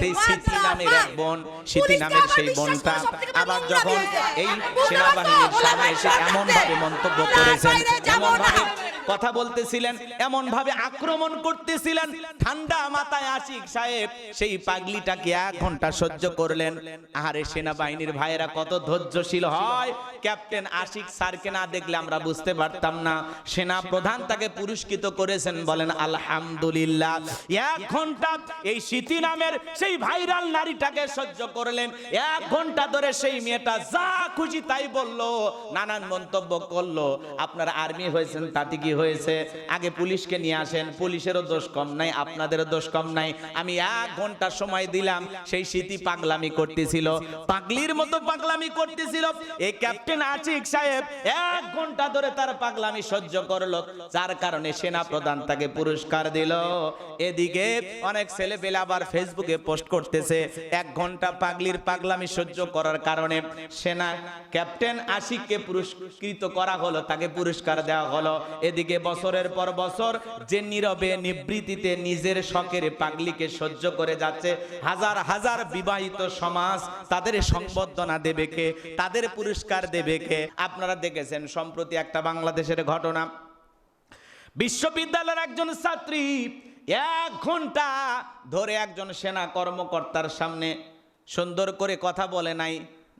সেই স্মৃতি নামের এক বোন স্মৃতি নামের সেই বোনটা আবার যখন এই সেনাবাহিনীর সামনে এসে এমন ভাবে মন্তব্য করেছেন এমন ভাবে কথা বলতেছিলেন এমন ভাবে আক্রমণ করতেছিলেন। ঠান্ডা মাথায় আশিক সাহেব সেই পাগলিটাকে এক ঘণ্টা সহ্য করলেন। আরে সেনাবাহিনীর ভাইয়েরা কত ধৈর্যশীল হয়। ক্যাপ্টেন আশিক স্যারকে না দেখলে আমরা বুঝতে পারতাম না। সেনা প্রধান তাকে পুরস্কৃত করেছেন, বলেন, আলহামদুলিল্লাহ। এক ঘণ্টা এই স্মৃতি নামের সেই ভাইরাল নারীটাকে সহ্য করলেন। এক ঘণ্টা ধরে সেই মেয়েটা যা খুশি তাই বলল, নানান মন্তব্য করল। আপনার আর্মি হয়েছেন, তাতে কি হয়েছে, আগে পুলিশকে নিয়ে আসেন, পুলিশেরও দোষ কম নাই, আপনাদেরও দোষ কম নাই। আমি এক ঘণ্টা সময় দিলাম, সেই স্মৃতি পাগলামি করতেছিল, পাগলির মতো পাগলামি করতেছিল। এই ক্যাপ্টেন আচিক সাহেব এক ঘণ্টা ধরে তার পাগলামি সহ্য করল, যার কারণে সেনা প্রধান তাকে পুরস্কার দিল। এদিকে অনেক ছেলে পেলে আবার ফেসবুকে পোস্ট করতেছে, এক ঘণ্টা পাগলির পাগলামি সহ্য করার কারণে সেনা ক্যাপ্টেন আশিককে পুরস্কৃত করা হলো, তাকে পুরস্কার দেওয়া হলো। এদিকে বছরের পর বছর যে নীরবে নিবৃত্তিতে নিজের শখের পাগলিকে সহ্য করে যাচ্ছে, হাজার হাজার বিবাহিত সমাজ তাদের সংবর্ধনা দেবে কে? তাদের পুরস্কার দেবে কে? আপনারা দেখেছেন, সম্প্রতি একটা বাংলাদেশের ঘটনা। বিশ্ববিদ্যালয়ের একজন ছাত্রী এক ঘণ্টা ধরে একজন সেনা কর্মকর্তার সামনে সুন্দর করে কথা বলে নাই।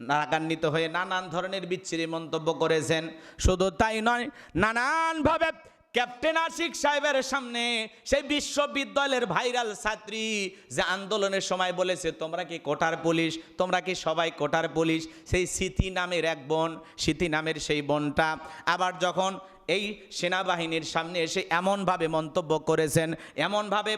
রাগান্বিত হয়ে নানান ধরনের বিচ্ছিরি মন্তব্য করেছেন। শুধু তাই নয়, নানানভাবে ক্যাপ্টেন আশিক সাহেবের সামনে সেই বিশ্ববিদ্যালয়ের ভাইরাল ছাত্রী যে আন্দোলনের সময় বলেছে, তোমরা কি কোটার পুলিশ? তোমরা কি সবাই কোটার পুলিশ? সেই স্মৃতি নামের এক বোন, স্মৃতি নামের সেই বোনটা আবার যখন এই সেনাবাহিনীর সামনে এসে এমনভাবে মন্তব্য করেছেন, এমনভাবে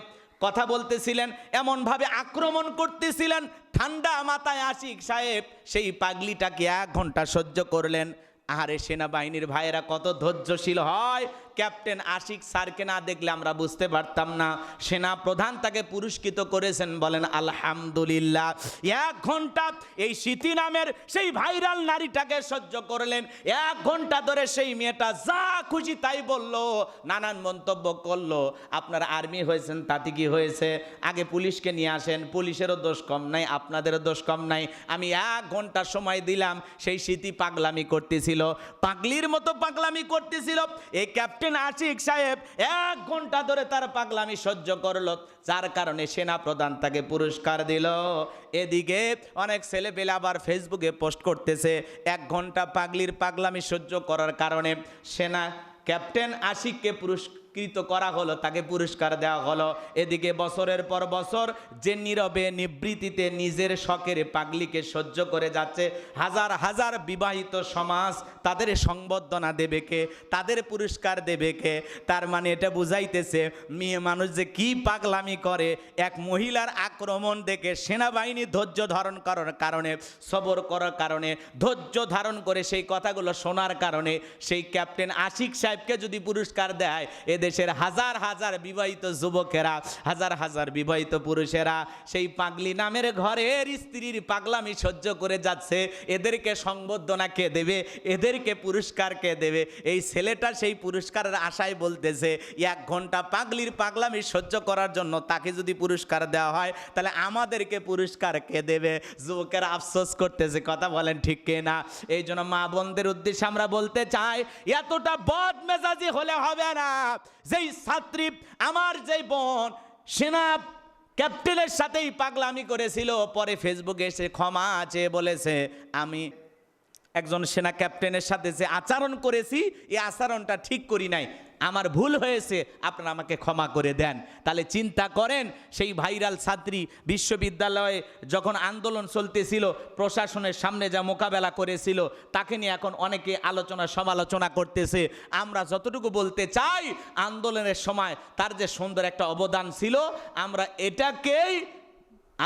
কথা বলতেছিলেন, এমনভাবে আক্রমণ করতেছিলেন। ঠান্ডা মাথায় আশিক সাহেব সেই পাগলিটাকে এক ঘণ্টা সহ্য করলেন। আহারে সেনাবাহিনীর ভাইয়েরা কত ধৈর্যশীল হয় ক্যাপ্টেন আশিক স্যারকে না দেখলে আমরা বুঝতে পারতাম না। সেনা প্রধান তাকে পুরস্কৃত করেছেন, বলেন, আলহামদুলিল্লাহ। এক ঘণ্টা এই স্মৃতি নামের সেই ভাইরাল নারীটাকে সহ্য করলেন। এক ঘণ্টা ধরে সেই মেয়েটা যা খুশি তাই বলল, নানান মন্তব্য করল। আপনারা আর্মি হয়েছেন, তাতে কি হয়েছে? আগে পুলিশকে নিয়ে আসেন, পুলিশেরও দোষ কম নাই, আপনাদেরও দোষ কম নাই। আমি এক ঘণ্টা সময় দিলাম, সেই স্মৃতি পাগলামি করতেছিল। পাগলির মতো পাগলামি করতেছিল। এই ক্যাপ্টেন আশিক সাহেব এক ঘণ্টা ধরে তার পাগলামি সহ্য করল, যার কারণে সেনা প্রধান তাকে পুরস্কার দিল। এদিকে অনেক ছেলেপেলে আবার ফেসবুকে পোস্ট করতেছে, এক ঘণ্টা পাগলির পাগলামি সহ্য করার কারণে সেনা ক্যাপ্টেন আশিককে পুরস্কৃত করা হলো, তাকে পুরস্কার দেওয়া হলো। এদিকে বছরের পর বছর যে নীরবে নিবৃত্তিতে নিজের শখের পাগলিকে সহ্য করে যাচ্ছে, হাজার হাজার বিবাহিত সমাজ তাদের সংবর্ধনা দেবে কে, তাদের পুরস্কার দেবে কে, তার মানে এটা বুঝাইতেছে, মেয়ে মানুষ যে কি পাগলামি করে, এক মহিলার আক্রমণ দেখে সেনাবাহিনী ধৈর্য ধারণ করার কারণে, সবর করার কারণে, ধৈর্য ধারণ করে সেই কথাগুলো শোনার কারণে, সেই ক্যাপ্টেন আশিক সাহেবকে যদি পুরস্কার দেয় এদেশের হাজার হাজার বিবাহিত যুবকেরা, হাজার হাজার বিবাহিত পুরুষেরা সেই পাগলি নামের ঘরের স্ত্রীর পাগলামি সহ্য করে যাচ্ছে। এদেরকে সংবর্ধনা কে দেবে? এদেরকে পুরস্কার কে দেবে? এই ছেলেটা সেই পুরস্কারের আশায় বলতেছে, এক ঘণ্টা পাগলির পাগলামি সহ্য করার জন্য তাকে যদি পুরস্কার দেওয়া হয়, তাহলে আমাদেরকে পুরস্কার কে দেবে? যুবকেরা আফসোস করতেছে, কথা বলেন ঠিক কে না? এই জন্য মা বোনদের উদ্দেশ্যে আমরা বলতে চাই, এতটা বদ মেজাজি হলে হবে না। যেই ছাত্রী, আমার যেই বোন, সেনা ক্যাপ্টেনের সাথেই পাগলামি করেছিল, পরে ফেসবুকে এসে ক্ষমা আছে বলেছে, আমি একজন সেনা ক্যাপ্টেনের সাথে যে আচরণ করেছি, এই আচরণটা ঠিক করি নাই। আমার ভুল হয়েছে, আপনারা আমাকে ক্ষমা করে দেন। তাহলে চিন্তা করেন, সেই ভাইরাল ছাত্রী বিশ্ববিদ্যালয়ে যখন আন্দোলন চলতেছিল, প্রশাসনের সামনে যা মোকাবেলা করেছিল, তাকে নিয়ে এখন অনেকে আলোচনা সমালোচনা করতেছে। আমরা যতটুকু বলতে চাই, আন্দোলনের সময় তার যে সুন্দর একটা অবদান ছিল, আমরা এটাকেই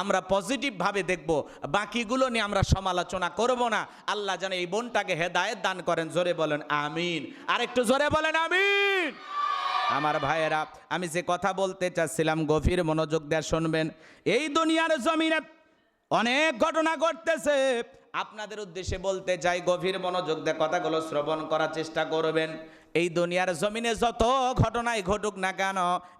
আমরা পজিটিভভাবে দেখব, বাকিগুলো নিয়ে আমরা সমালোচনা করব না। আল্লাহ যেন এই বোনটাকে হেদায়েত দান করেন, জোরে বলেন, আমিন। আর একটু জোরে বলেন, আমিন। আমার ভাইয়েরা, আমি যে কথা বলতে চাচ্ছিলাম, গভীর মনোযোগ দিয়ে শুনবেন। এই দুনিয়ার জমিনে অনেক ঘটনা ঘটতেছে। আপনাদের উদ্দেশ্যে বলতে চাই, গভীর মনোযোগ দিয়ে কথাগুলো শ্রবণ করার চেষ্টা করবেন। এই দুনিয়ার জমিনে যত ঘটনাই ঘটুক না কেন,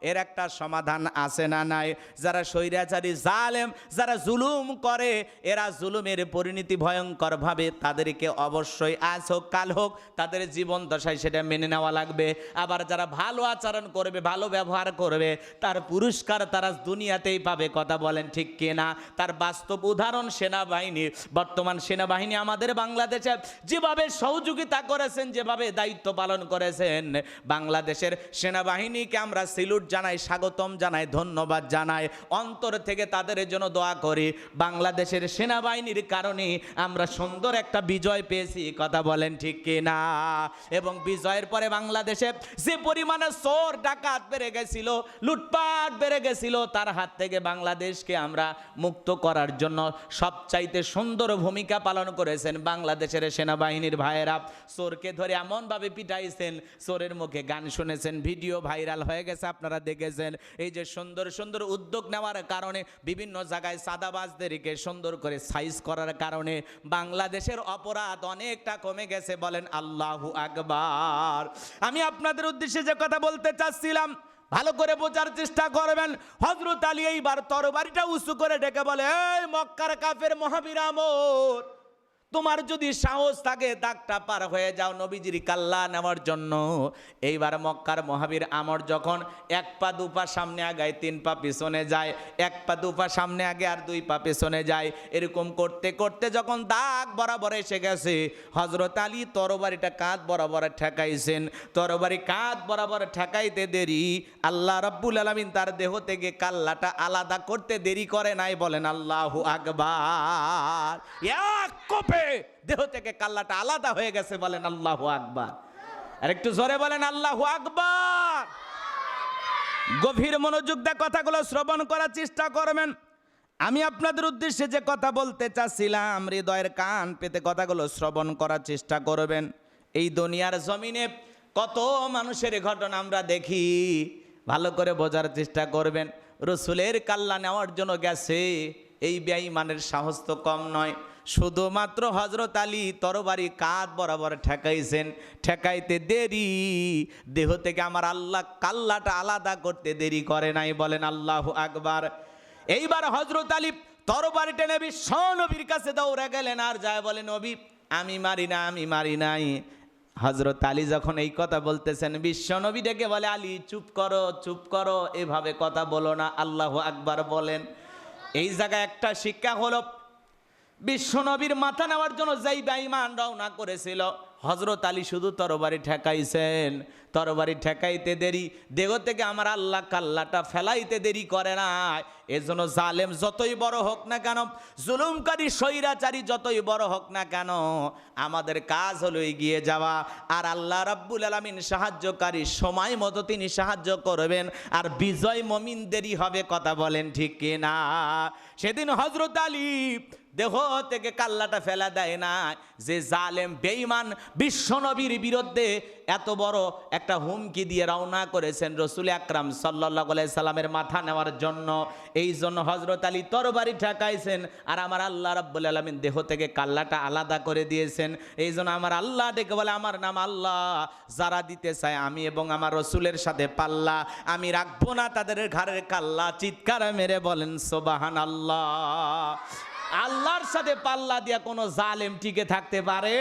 এর একটা সমাধান আছে না নাই? যারা স্বৈরাচারী, জালেম, যারা জুলুম করে, এরা জুলুমের পরিণতি ভয়ঙ্করভাবে তাদেরকে অবশ্যই আজ হোক, কাল হোক, তাদের জীবন দশায় সেটা মেনে নেওয়া লাগবে। আবার যারা ভালো আচরণ করবে, ভালো ব্যবহার করবে, তার পুরস্কার তারা দুনিয়াতেই পাবে, কথা বলেন ঠিক কিনা তার বাস্তব উদাহরণ সেনাবাহিনী। বর্তমান সেনাবাহিনী আমাদের বাংলাদেশে যেভাবে সহযোগিতা করেছেন, যেভাবে দায়িত্ব পালন করেছেন বাংলাদেশের সেনাবাহিনীকে আমরা সিলুট জানাই, স্বাগতম জানাই, ধন্যবাদ জানাই। অন্তর থেকে তাদের জন্য দোয়া করি। বাংলাদেশের সেনাবাহিনীর কারণে আমরা সুন্দর একটা বিজয় পেয়েছি, কথা বলেন ঠিক কিনা? এবং বিজয়ের পরে বাংলাদেশে যে পরিমাণে চোর, ডাকাত বেড়ে গেছিল, লুটপাট বেড়ে গেছিল, তার হাত থেকে বাংলাদেশকে আমরা মুক্ত করার জন্য সবচাইতে সুন্দর ভূমিকা পালন করেছেন বাংলাদেশের সেনাবাহিনীর ভাইয়েরা। চোরকে ধরে এমনভাবে পিটাইছেন চোরের মুখে গান শুনেছেন, ভিডিও ভাইরাল হয়ে গেছে, আপনারা দেখেছেন। এই যে সুন্দর সুন্দর উদ্যোগ নেওয়ার কারণে, বিভিন্ন জায়গায় সাদাবাজদেরকে সুন্দর করে সাইজ করার কারণে, বাংলাদেশের অপরাধ অনেকটা কমে গেছে বলেন আল্লাহু আকবার। আমি আপনাদের উদ্দেশ্যে যে কথা বলতে চাচ্ছিলাম, ভালো করে বোঝার চেষ্টা করবেন। হজরত আলী এইবার তরবারিটা উঁচু করে ডেকে বলে, এই মক্কার কাফের মহাবীরামর তোমার যদি সাহস থাকে, দাগটা পার হয়ে যাও নবীজির কাল্লা নেওয়ার জন্য। এইবার মক্কার মহাবীর আমর যখন এক পা দু পা সামনে আগায়, তিন পা পিছনে যায়, এক পা দু পা সামনে আগে আর দুই পা পিছনে যায়, এরকম করতে করতে যখন দাগ বরাবর এসে গেছে হজরত আলী তরবারিটা কাঁধ বরাবর ঠেকাইছেন। তরবারি কাঁধ বরাবর ঠেকাইতে দেরি, আল্লাহ রব্বুল আলমিন তার দেহ থেকে কাল্লাটা আলাদা করতে দেরি করে নাই, বলেন আল্লাহ আকবার। দেহ থেকে কাল্লাটা আলাদা হয়ে গেছে বলেন আল্লাহ আকবার। আর একটু জোরে বলেন আল্লাহ আকবার। গভীর মনোযোগ কথাগুলো শ্রবণ করার চেষ্টা করবেন। আমি আপনাদের উদ্দেশ্যে যে কথা বলতে চাচ্ছিলাম, হৃদয়ের কান পেতে কথাগুলো শ্রবণ করার চেষ্টা করবেন। এই দুনিয়ার জমিনে কত মানুষের ঘটনা আমরা দেখি, ভালো করে বোঝার চেষ্টা করবেন। রসুলের কাল্লা নেওয়ার জন্য গেছে, এই বেঈমানের সাহস তো কম নয়। শুধুমাত্র হজরত আলী তরবারি কাঁধ বরাবর ঠেকাইছেন। ঠেকাইতে দেরি, দেহ থেকে আমার আল্লাহ কাল্লাটা আলাদা করতে দেরি করে নাই, বলেন আল্লাহ আকবার। এইবার হজরত আলী তরবারি টেনে বিশ্ব কাছে দৌড়ে গেলেন আর যায় বলে, নবী, আমি মারি না, আমি মারি নাই। হজরত আলী যখন এই কথা বলতেছেন, বিশ্ব নবী ডেকে বলে, আলী, চুপ করো চুপ করো, এভাবে কথা বলো না। আল্লাহ আকবার বলেন। এই জায়গায় একটা শিক্ষা হলো বিশ্বনবীর মাথা নেওয়ার জন্য যেই বেঈমান রওনা করেছিল হজরত আলী শুধু তরবারি ঠেকাইছেন। তরবারি ঠেকাইতে দেরি, দেহ থেকে আমার আল্লাহ কাল্লাটা ফেলাইতে দেরি করে না। এজন্য জালেম যতই বড় হোক না কেন, জুলুমকারী, স্বৈরাচারী যতই বড় হোক না কেন, আমাদের কাজ হলো এগিয়ে যাওয়া। আর আল্লাহ রাব্বুল আলমিন সাহায্যকারী সময় মতো তিনি সাহায্য করবেন। আর বিজয় মমিনদেরই হবে কথা বলেন ঠিক কিনা? সেদিন হজরত আলী দেহ থেকে কাল্লাটা ফেলা দেয় না। যে জালেম, বেঈমান বিশ্বনবীর বিরুদ্ধে এত বড় একটা হুমকি দিয়ে রওনা করেছেন রসুল আকরাম সাল্লাহ সাল্লামের মাথা নেওয়ার জন্য। এই জন্য হজরত আলী তরবারি ঠেকাইছেন আর আমার আল্লাহ রাব্বুল আলমিন দেহ থেকে কাল্লাটা আলাদা করে দিয়েছেন। এই জন্য আমার আল্লাহ ডেকে বলে, আমার নাম আল্লাহ। যারা দিতে চায় আমি এবং আমার রসুলের সাথে পাল্লা। আমি রাখব না তাদের ঘাড়ের কাল্লা। চিৎকার মেরে বলেন সোবাহান আল্লাহ আল্লাহর সাথে পাল্লা দিয়া কোনো জালেম টিকে থাকতে পারে?